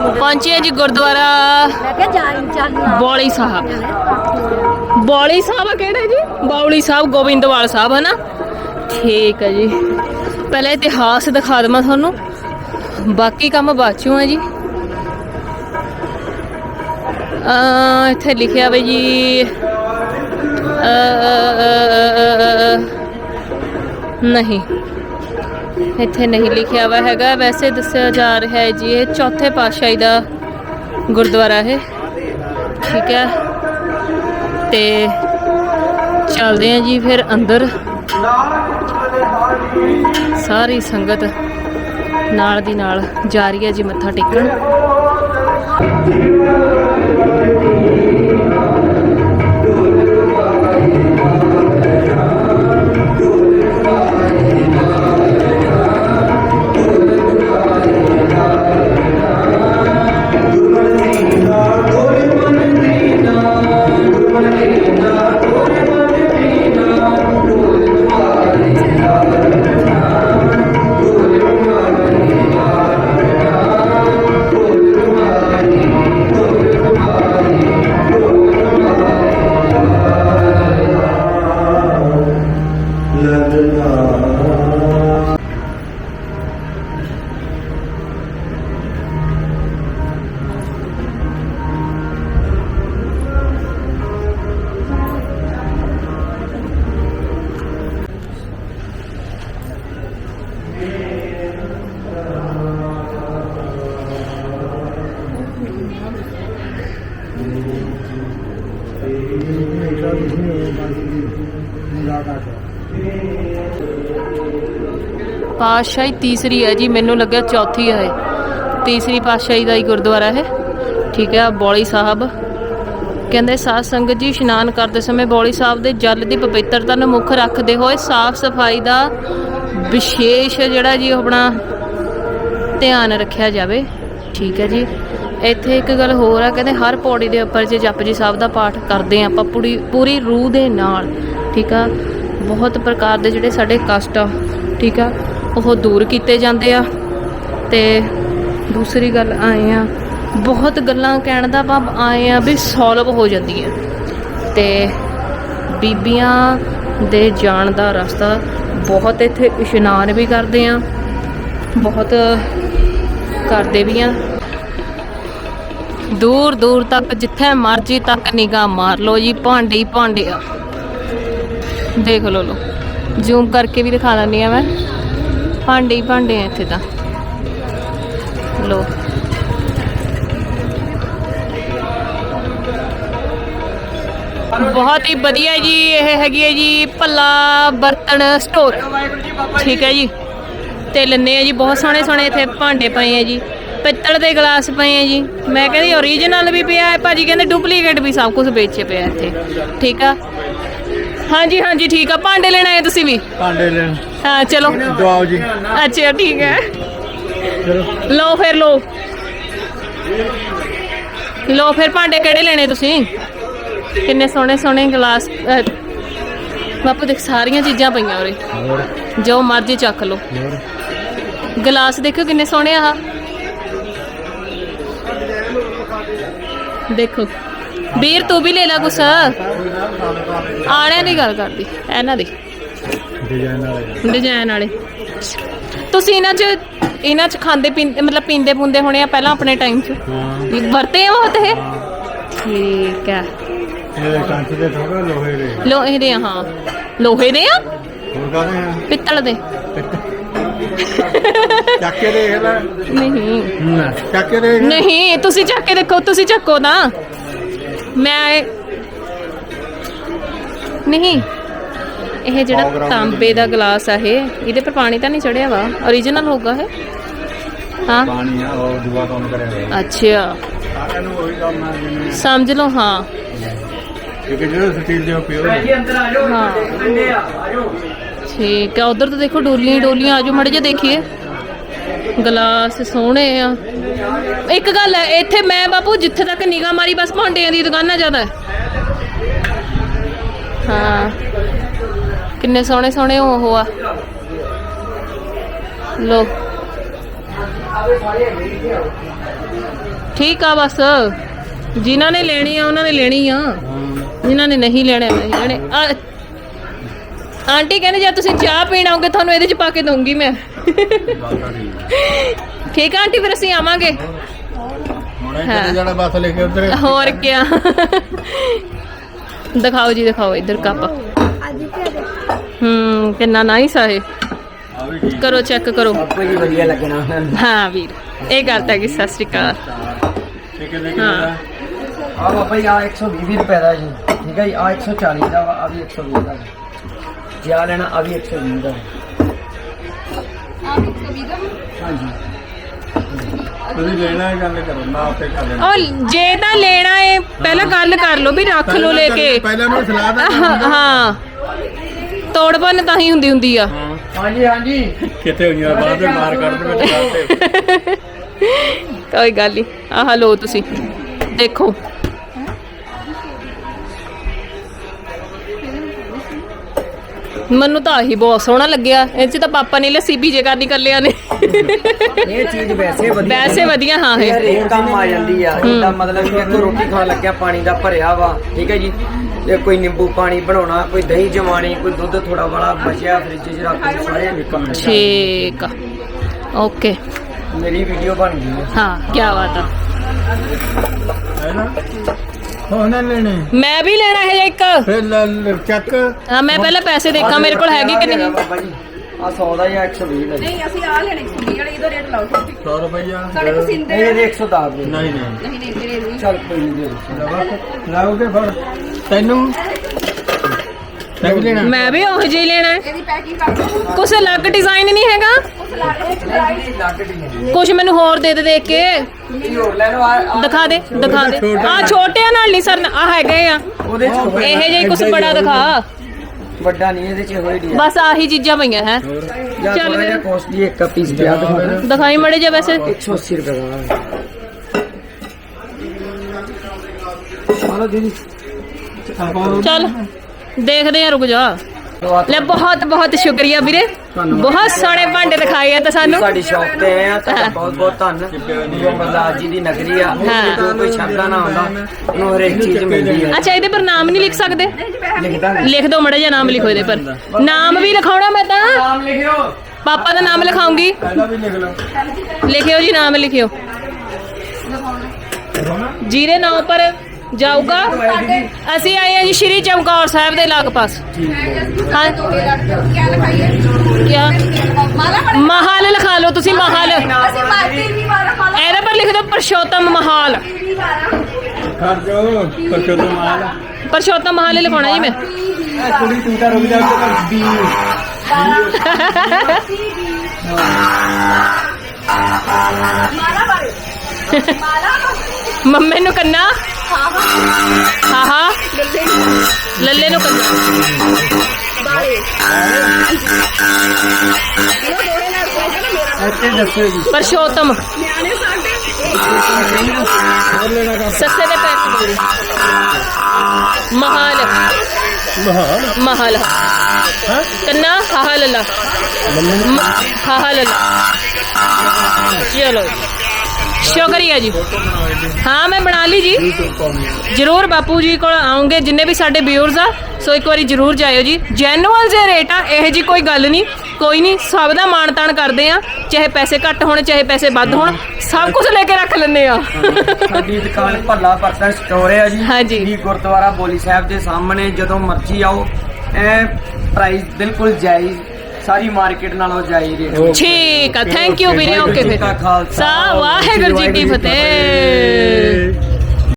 ਪਹੁੰਚੇ ਜੀ ਗੁਰਦੁਆਰਾ ਬੌਲੀ ਸਾਹਿਬ ਬੌਲੀ ਸਾਹਿਬ ਆ ਕਿਹੜਾ ਜੀ ਬੌਲੀ ਸਾਹਿਬ ਗੋਬਿੰਦਵਾਲ ਸਾਹਿਬ ਹੈ ਨਾ ਠੀਕ ਹੈ ਜੀ ਪਹਿਲਾਂ ਇਤਿਹਾਸ ਦਿਖਾ ਦਵਾਂ ਤੁਹਾਨੂੰ ਬਾਕੀ ਕੰਮ ਬਾਚੂ ਹੈ ਜੀ ਅ ਇੱਥੇ ਲਿਖਿਆ ਵੇ ਜੀ ਅ, ਨਹੀਂ ਇੱਥੇ ਨਹੀਂ ਲਿਖਿਆ ਹੋਇਆ ਹੈਗਾ। ਵੈਸੇ ਦੱਸਿਆ ਜਾ ਰਿਹਾ ਹੈ ਜੀ, ਇਹ ਚੌਥੇ ਪਾਤਸ਼ਾਹੀ ਦਾ ਗੁਰਦੁਆਰਾ ਹੈ। ਠੀਕ ਹੈ। ਤੇ ਚੱਲਦੇ ਹਾਂ ਜੀ ਫਿਰ ਅੰਦਰ। ਸਾਰੀ ਸੰਗਤ ਨਾਲ ਦੀ ਨਾਲ ਜਾ ਰਹੀ ਹੈ ਜੀ ਮੱਥਾ ਟੇਕਣ। ਪਾਤਸ਼ਾਹੀ ਤੀਸਰੀ ਹੈ ਜੀ, ਮੈਨੂੰ ਲੱਗਿਆ ਚੌਥੀ ਹੈ ਤੀਸਰੀ ਪਾਤਸ਼ਾਹੀ ਦਾ ਹੀ ਗੁਰਦੁਆਰਾ ਹੈ। ਠੀਕ ਹੈ, ਬੌਲੀ ਸਾਹਿਬ। ਕਹਿੰਦੇ, ਸਾਧ ਸੰਗਤ ਜੀ, ਇਸ਼ਨਾਨ ਕਰਦੇ ਸਮੇਂ ਬੌਲੀ ਸਾਹਿਬ ਦੇ ਜਲ ਦੀ ਪਵਿੱਤਰਤਾ ਨੂੰ ਮੁੱਖ ਰੱਖਦੇ ਹੋਏ ਸਾਫ਼ ਸਫ਼ਾਈ ਦਾ ਵਿਸ਼ੇਸ਼ ਜਿਹੜਾ ਜੀ ਆਪਣਾ ਧਿਆਨ ਰੱਖਿਆ ਜਾਵੇ। ਠੀਕ ਹੈ ਜੀ। ਇੱਥੇ ਇੱਕ ਗੱਲ ਹੋਰ ਆ, ਕਹਿੰਦੇ ਹਰ ਪੌੜੀ ਦੇ ਉੱਪਰ ਜੇ ਜਪਜੀ ਸਾਹਿਬ ਦਾ ਪਾਠ ਕਰਦੇ ਆ ਆਪਾਂ ਪੂਰੀ ਪੂਰੀ ਰੂਹ ਦੇ ਨਾਲ, ਠੀਕ ਆ? ਬਹੁਤ ਪ੍ਰਕਾਰ ਦੇ ਜਿਹੜੇ ਸਾਡੇ ਕਸ਼ਟ ਆ, ਠੀਕ ਆ? ਉਹ ਦੂਰ ਕੀਤੇ ਜਾਂਦੇ ਆ। ਤੇ ਦੂਸਰੀ ਗੱਲ ਆਏ ਆ, ਬਹੁਤ ਗੱਲਾਂ ਕਹਿਣ ਦਾ ਭਾਵ ਆਏ ਆ ਵੀ ਸੋਲਵ ਹੋ ਜਾਂਦੀਆਂ। ਤੇ ਬੀਬੀਆਂ ਦੇ ਜਾਣ ਦਾ ਰਸਤਾ ਬਹੁਤ ਇੱਥੇ ਇਸ਼ਨਾਨ ਵੀ ਕਰਦੇ ਆ, ਬਹੁਤ ਕਰਦੇ ਵੀ ਆ। ਦੂਰ ਦੂਰ ਤੱਕ, ਜਿੱਥੇ ਮਰਜ਼ੀ ਤੱਕ ਨਿਗਾਹ ਮਾਰ ਲਓ ਜੀ, ਭਾਂਡੇ ਹੀ ਭਾਂਡੇ ਆ। ਦੇਖ ਲਓ ਲੋ ਜ਼ੂਮ ਕਰਕੇ ਵੀ ਦਿਖਾ ਦਿੰਦੀ ਆ ਮੈਂ। ਭਾਂਡੇ ਹੀ ਭਾਂਡੇ ਆ ਇੱਥੇ ਤਾਂ। ਲੋ ਬਹੁਤ ਹੀ ਵਧੀਆ ਜੀ, ਇਹ ਹੈਗੀ ਹੈ ਜੀ ਭੱਲਾ ਬਰਤਨ ਸਟੋਰ ਠੀਕ ਹੈ ਜੀ। ਤੇ ਲੈਣੇ ਆ ਜੀ, ਬਹੁਤ ਸੋਹਣੇ ਸੋਹਣੇ ਇੱਥੇ ਭਾਂਡੇ ਪਏ ਆ ਜੀ। ਪਿੱਤਲ ਦੇ ਗਲਾਸ ਪਏ ਆ ਜੀ। ਮੈਂ ਕਹਿੰਦੀ ਓਰੀਜਨਲ ਵੀ ਪਿਆ ਹੈ ਭਾਜੀ ਕਹਿੰਦੇ ਡੁਪਲੀਕੇਟ ਵੀ ਸਭ ਕੁਝ ਵੇਚੇ ਪਿਆ ਇੱਥੇ। ਠੀਕ ਆ? ਹਾਂਜੀ ਹਾਂਜੀ ਠੀਕ ਆ। ਭਾਂਡੇ ਲੈਣ ਆਏ ਤੁਸੀਂ ਵੀ? ਭਾਂਡੇ ਲੈਣ। ਹਾਂ ਚਲੋ। ਦਵਾਓ ਜੀ। ਅੱਛਾ ਠੀਕ ਹੈ। ਲਓ ਫਿਰ ਲਓ। ਲਓ ਫਿਰ ਭਾਂਡੇ ਕਿਹੜੇ ਲੈਣੇ ਤੁਸੀਂ? ਕਿੰਨੇ ਸੋਹਣੇ ਸੋਹਣੇ ਗਲਾਸ ਬਾਪੂ ਦੇਖ ਸਾਰੀਆਂ ਚੀਜ਼ਾਂ ਪਈਆਂ ਉਰੇ। ਜੋ ਮਰਜ਼ੀ ਚੱਕ ਲਓ। ਗਲਾਸ ਦੇਖੋ ਕਿੰਨੇ ਸੋਹਣੇ ਆ ਦੇਖੋ। ਵੀਰ ਤੂੰ ਵੀ ਲੈ ਲੈ ਕੁਛ। ਆਣਿਆਂ ਦੀ ਗੱਲ ਕਰਦੀ। ਇਹਨਾਂ ਦੀ। ਡਿਜ਼ਾਈਨ ਵਾਲੇ। ਡਿਜ਼ਾਈਨ ਵਾਲੇ। ਤੁਸੀਂ ਇਹਨਾਂ 'ਚ ਇਹਨਾਂ 'ਚ ਖਾਂਦੇ ਪੀਂਦੇ ਮਤਲਬ ਪੀਂਦੇ ਪੁੰਦੇ ਹੋਣੇ ਆ ਪਹਿਲਾਂ ਆਪਣੇ ਟਾਈਮ 'ਚ? ਵਰਤੇ ਆ ਬਹੁਤ ਇਹ ਠੀਕ ਹੈ ਇਹ ਕੰਚ ਦੇ ਥੋੜਾ ਲੋਹੇ ਦੇ। ਹਾਂ। ਲੋਹੇ ਦੇ ਆ? ਹੋਰ ਕਾਹਦੇ ਆ? ਪਿੱਤਲ ਦੇ। ਚੱਕ ਕੇ ਦੇਖ ਲੈ। ਨਹੀਂ। ਨਾ ਚੱਕ ਕੇ ਦੇਖ। ਨਹੀਂ ਤੁਸੀਂ ਚੱਕ ਕੇ ਦੇਖੋ ਤੁਸੀਂ ਚੱਕੋ ਨਾ। ਮੈਂ ਨਹੀਂ। ਇਹ ਸੌ ਜਿਹੜਾ ਗ੍ਰਾਮ ਤਾਂਬੇ ਦਾ ਗਲਾਸ ਆ ਇਹ ਇਹਦੇ ਪਰ ਪਾਣੀ ਤਾਂ ਨਹੀਂ ਚੜਿਆ ਵਾ? Origignal ਹੋਊਗਾ ਇਹ? ਹਾਂ। ਪਾਣੀ ਆ ਉਹ ਦੁਆ ਕੰਮ ਕਰਿਆ ਹੋਇਆ। ਅੱਛਾ। ਸਾਰਿਆਂ ਨੂੰ ਉਹੀ ਕੰਮ ਆ ਜਿਵੇਂ। ਸਮਝ ਲਓ ਹਾਂ। ਕਿਉਂਕਿ ਜਿਹੜਾ ਸਟੀਲ ਦੇ ਪਿਓ ਹਾਂ। ਠੀਕ ਆ, ਉਧਰ ਤਾਂ ਦੇਖੋ ਡੋਲੀਆਂ ਹੀ ਡੋਲੀਆਂ, ਆਜੋ ਮੜੇ ਜੇ ਦੇਖੀਏ। ਗਲਾਸ ਸੋਹਣੇ ਆ। ਇੱਕ ਗੱਲ ਹੈ, ਇੱਥੇ ਮੈਂ ਬਾਪੂ ਜਿੱਥੇ ਤੱਕ ਨਿਗਾਹ ਮਾਰੀ, ਬਸ ਭਾਂਡਿਆਂ ਦੀ ਦੁਕਾਨਾਂ ਜ਼ਿਆਦਾ ਹਾਂ। ਕਿੰਨੇ ਸੋਹਣੇ ਸੋਹਣੇ ਉਹ ਆ। ਲੋ। ਠੀਕ ਆ ਬਸ। ਜਿਨ੍ਹਾਂ ਨੇ ਲੈਣੀ ਆ, ਉਹਨਾਂ ਨੇ ਲੈਣੀ ਆ। ਜਿਨ੍ਹਾਂ ਨੇ ਨਹੀਂ ਲੈਣੇ ਨਹੀਂ ਲੈਣੇ। ਆਂਟੀ ਕਹਿੰਦੇ ਜੇ ਤੁਸੀਂ ਚਾਹ ਪੀਣ ਆਓਗੇ ਤੁਹਾਨੂੰ ਇਹਦੇ ਚ ਪਾ ਕੇ ਦਊਂਗੀ ਮੈਂ। ਠੀਕ ਆ ਆਂਟੀ ਫਿਰ ਅਸੀਂ ਆਵਾਂਗੇ। ਹੁਣੇ ਹਾਂ। ਕਿਤੇ ਜਾਣਾ ਬੱਸ ਲੈ ਕੇ ਉਧਰ। ਹੋਰ ਕਿਆ। ਦਿਖਾਓ ਜੀ ਦਿਖਾਓ ਇੱਧਰ ਕੱਪ। ਹੂੰ ਕਿੰਨਾ ਨਾਈਸ ਆ ਇਹ। ਕਰੋ ਚੈੱਕ ਕਰੋ। ਜੀ ਵਧੀਆ ਲੱਗਣਾ। ਹਾਂ ਵੀਰ ਇਹ ਗੱਲ ਤਾਂ ਕਿ ਸਤਿ ਸ਼੍ਰੀ ਅਕਾਲ। ਹੈ ਕੇ ਆ ਬਾਬਾ ਜੀ ਆ 120 ਰੁਪਏ ਦਾ ਜੀ। ਠੀਕ ਹੈ ਜੀ ਆ 140 ਦਾ ਵਾ ਆ ਵੀ 120 ਦਾ ਜੀ। ਜੇ ਆ ਲੈਣਾ ਆ ਵੀ 120 ਦਾ ਹਾਂਜੀ। ਤੁਸੀਂ ਲੈਣਾ ਹੈ ਗੱਲ ਕਰੋ? ਨਾ ਆਪੇ ਕਰ ਲੈਣਾ। ਉਹ ਜੇ ਤਾਂ ਲੈਣਾ ਏ ਪਹਿਲਾਂ ਗੱਲ ਕਰ ਲਓ ਵੀ ਰੱਖ ਲਓ ਲੈ ਕੇ। ਪਹਿਲਾਂ ਮੈਂ ਸਲਾਹ ਦਾ ਹਾਂ ਹਾਂ। ਤੋੜ ਭੰਨ ਤਾਂ ਹੀ ਹੁੰਦੀ ਹੁੰਦੀ ਆ। ਹਾਂ। ਹਾਂਜੀ ਹਾਂਜੀ। ਕਿਤੇ ਹੋਈਆਂ? ਬਾਅਦ ਦੇ ਮਾਰ ਕੱਢ ਦੇ ਵਿੱਚ ਕੋਈ ਗੱਲ ਨਹੀਂ ਆਹ ਲਓ ਤੁਸੀਂ। ਦੇਖੋ। ਮੈਨੂੰ ਤਾਂ ਆਹੀ ਬਹੁਤ ਸੋਹਣਾ ਲੱਗਿਆ। ਇਹ ਚ ਤਾਂ ਪਾਪਾ ਨੇ ਲੱਸੀ ਬੀਜੇ ਕਰਨੀ ਕਰ ਲਿਆ ਨੇ। ਇਹ ਚੀਜ਼ ਵੈਸੇ ਵਧੀਆ ਵੈਸੇ ਵਧੀਆ ਹਾਂ ਇਹ। ਹਰੇਕ ਕੰਮ ਆ ਜਾਂਦੀ ਆ। ਇਹਦਾ ਮਤਲਬ ਕਿ ਕੋਈ ਰੋਟੀ ਖਾਣ ਲੱਗਿਆ ਪਾਣੀ ਦਾ ਭਰਿਆ ਵਾ ਠੀਕ ਹੈ ਜੀ? ਤੇ ਕੋਈ ਨਿੰਬੂ ਪਾਣੀ ਬਣਾਉਣਾ ਕੋਈ ਦਹੀਂ ਜਮਾਣੀ ਕੋਈ ਦੁੱਧ ਥੋੜਾ ਬੜਾ ਬਚਿਆ ਫ੍ਰਿਜ 'ਚ ਰੱਖ ਕੇ ਸਾਰੇ ਜਾਂਦੇ। ਠੀਕ ਆ। ਓਕੇ। ਮੇਰੀ ਵੀਡੀਓ ਬਣ ਗਈ ਹੈ ਹਾਂ ਕੀ ਬਾਤ ਆ। ਹੈ ਨਾ? ਹੁਣ ਲੈਣੇ? ਮੈਂ ਵੀ ਲੈਣਾ ਹੈ ਇੱਕ। ਫਿਰ ਲੈ ਲੈ ਚੱਕ। ਹਾਂ ਮੈਂ ਪਹਿਲਾਂ ਪੈਸੇ ਦੇਖਾਂ ਮੇਰੇ ਕੋਲ ਹੈਗੇ ਕਿ ਨਹੀਂ? ਬਾਬਾ ਜੀ। ਆ 100 ਦਾ ਜਾਂ 120 ਦਾ ਜੀ। ਨਹੀਂ ਅਸੀਂ ਆ ਲੈਣੇ ਸੀ ਜਿਹੜੇ ਇਹਦਾ ਰੇਟ ਲਾਓ ਛੋਟੀ 100 ਰੁਪਈਆ ਸਾਡੇ ਕੋਲ ਸਿੰਦੇ ਨਹੀਂ ਇਹਦੇ 110 ਦੇ। ਨਹੀਂ ਨਹੀਂ। ਨਹੀਂ ਨਹੀਂ ਤੇਰੇ ਨਹੀਂ ਚੱਲ ਕੋਈ ਨਹੀਂ ਦੇ ਦਿਓ। ਲਾਓਗੇ ਫਿਰ। ਤੈਨੂੰ ਲੈਣਾ ਮੈਂ ਵੀ ਉਹ ਜਿਹੀ ਲੈਣਾ। ਹੈ ਇਹਦੀ ਪੈਕਿੰਗ ਕਰ ਦਿਓ ਕੁਛ ਅਲੱਗ ਡਿਜ਼ਾਈਨ ਨਹੀਂ ਹੈਗਾ? ਉਸ ਨਹੀਂ ਲੱਗ ਕੁਛ ਮੈਨੂੰ ਹੋਰ ਦੇ ਦੇ ਦੇਖ ਕੇ। ਤੁਸੀਂ ਹੋਰ ਲੈ ਲਓ ਆ ਆ- ਦਿਖਾ ਦੇ ਦਿਖਾ ਦੇ। ਛੋਟਾ ਆ ਛੋਟਿਆਂ ਨਾਲ ਨਹੀਂ ਸਰ ਆ ਹੈਗੇ ਆ। ਉਹਦੇ ਚ ਇਹ ਜਿਹੀ ਕੁਛ ਬੜਾ ਦਿਖਾ। ਵੱਡਾ ਨਹੀਂ ਇਹਦੇ ਚ ਹੋਈ ਡੀ ਬਸ ਆਹੀ ਚੀਜ਼ਾਂ ਪਈਆਂ ਹੈ। ਜਾਂ ਚੱਲ ਥੋੜਾ ਜਿਹਾ ਫਿਰ। ਕੋਸਟਲੀ ਇੱਕ ਪੀਸ ਪਿਆ ਦਿਖਾ ਦਿਖਾਈ ਮੜੇ ਜੇ ਵੈਸੇ। 180 ਰੁਪਏ ਦਾ। ਚੱਲ। ਦੇਖਦੇ ਆ ਰੁਕ ਜਾ। ਆ ਲੈ ਬਹੁਤ ਬਹੁਤ ਸ਼ੁਕਰੀਆ ਵੀਰੇ। ਬਹੁਤ ਸੋਹਣੇ ਭਾਂਡੇ ਦਿਖਾਏ ਆ ਤਾਂ ਸਾਨੂੰ। ਸਾਡੀ ਸ਼ੌਪ ਤੇ ਆਏ ਆ ਤੁਹਾਡਾ ਬਹੁਤ ਬਹੁਤ ਧੰਨ। ਗੁਰੂ ਅਮਰਦਾਸ ਜੀ ਦੀ ਨਗਰੀ ਆ। ਜੋ ਕੋਈ ਸ਼ਰਧਾ ਨਾ ਹੁੰਦਾ ਉਹਨੂੰ ਹਰੇਕ ਚੀਜ਼ ਮਿਲਦੀ ਹੈ ਅੱਛਾ ਇਹਦੇ ਪਰ ਨਾਮ ਨਹੀਂ ਲਿਖ ਸਕਦੇ? ਲਿਖ ਦਿਓ ਮੜਾ ਜਿਹਾ ਨਾਮ ਲਿਖੋ ਇਹਦੇ ਪਰ। ਨਾਮ ਵੀ ਲਿਖਾਉਣਾ ਮੈਂ ਤਾਂ। ਨਾਮ ਲਿਖਿਓ। ਪਾਪਾ ਦਾ ਨਾਮ ਲਿਖਾਉਂਗੀ। ਲਿਖਿਓ ਜੀ ਨਾਮ ਲਿਖਿਓ। ਜੀਰੇ ਨਾਮ ਪਰ ਜਾਊਗਾ। ਅਸੀਂ ਆਏ ਹਾਂ ਜੀ ਸ਼੍ਰੀ ਚਮਕੌਰ ਸਾਹਿਬ ਦੇ ਲਗਪਾਸ। ਹਾਂ। ਕੀ ਮਹਾਲ ਲਿਖਾ ਲਓ, ਤੁਸੀਂ ਮਹਾਲ। ਇਹਦੇ ਪਰ ਲਿਖ ਦਿਓ ਪਰਸ਼ੋਤਮ ਮਹਾਲ। ਪਰਸ਼ੋਤਮ ਮਹਾਲ ਲਿਖਾਉਣਾ ਜੀ ਮੈਂ। ਇਹ ਕੁੜੀ ਤੂੰ ਤਾਂ ਰੁਕ ਜਾ ਬੀ ਮਾਲਾ ਬਾਰੇ ਮਾਲਾ ਮੰਮੇ ਨੂੰ ਕੰਨਾ। ਹਾਂ ਹਾਂ। ਲੱਲੇ ਲੱਲੇ ਨੂੰ ਕੰਨਾ ਬਾਰੇ ਇਹ ਦੋਰੇ ਨਾਲ ਕੋਈ ਨਾ ਮੇਰਾ ਇੱਥੇ ਦੱਸੋ ਜੀ। ਪਰਸ਼ੋਤਮ। ਨਿਆਣੇ ਸਾਡੇ। ਸੱਸੇ ਦੇ ਪੈਰ ਮਹਾਲ। ਮਹਾਨ ਮਹਾਲ। ਹਾਂ। ਕੰਨਾ ਹਾਹਾ ਲੱਲਾ। ਮ- ਹਾਹਾ ਲੱਲਾ। ਚਲੋ। ਸ਼ੁਕਰੀਆ ਜੀ। ਹਾਂ ਮੈਂ ਬਣਾ ਲਈ ਜੀ। ਜਰੂਰ ਬਾਪੂ ਜੀ ਕੋਲ ਆਉਂਗੇ ਜਿੰਨੇ ਵੀ ਸਾਡੇ ਵਿਊਅਰਸ ਆ ਸੋ ਇੱਕ ਵਾਰੀ ਜਰੂਰ ਜਾਇਓ ਜੀ। ਜੈਨੂਅਲ ਜੇ ਰੇਟ ਆ ਇਹ ਜੀ ਕੋਈ ਗੱਲ ਨਹੀਂ। ਕੋਈ ਨਹੀਂ ਸਭ ਦਾ ਮਾਣ ਤਾਣ ਕਰਦੇ ਆ। ਚਾਹੇ ਪੈਸੇ ਘੱਟ ਹੋਣ ਚਾਹੇ ਪੈਸੇ ਵੱਧ ਹੋਣ ਸਭ ਕੁਝ ਲੈ ਕੇ ਰੱਖ ਲੈਂਦੇ ਆ। ਸਾਡੀ ਦੁਕਾਨ ਭੱਲਾ ਪਰਸਨ ਸਟੋਰ ਹੈ ਜੀ। ਹਾਂਜੀ। ਵੀ ਗੁਰਦੁਆਰਾ ਬੋਲੀ ਸਾਹਿਬ ਦੇ ਸਾਹਮਣੇ ਜਦੋਂ ਮਰਜ਼ੀ ਆਓ ਇਹ ਪ੍ਰਾਈਸ ਬਿਲਕੁਲ ਜਾਇਜ਼ ਸਾਰੀ ਮਾਰਕੀਟ ਨਾਲੋਂ ਜਾਇਜ਼ ਰੇਟ ਠੀਕ ਆ ਥੈਂਕ ਯੂ ਵੀਰੇ ਓਕੇ ਫਿਰ। ਖਾਲਸਾ, ਸਾ ਵਾਹਿਗੁਰੂ ਜੀ ਕੀ ਫਤਿਹ।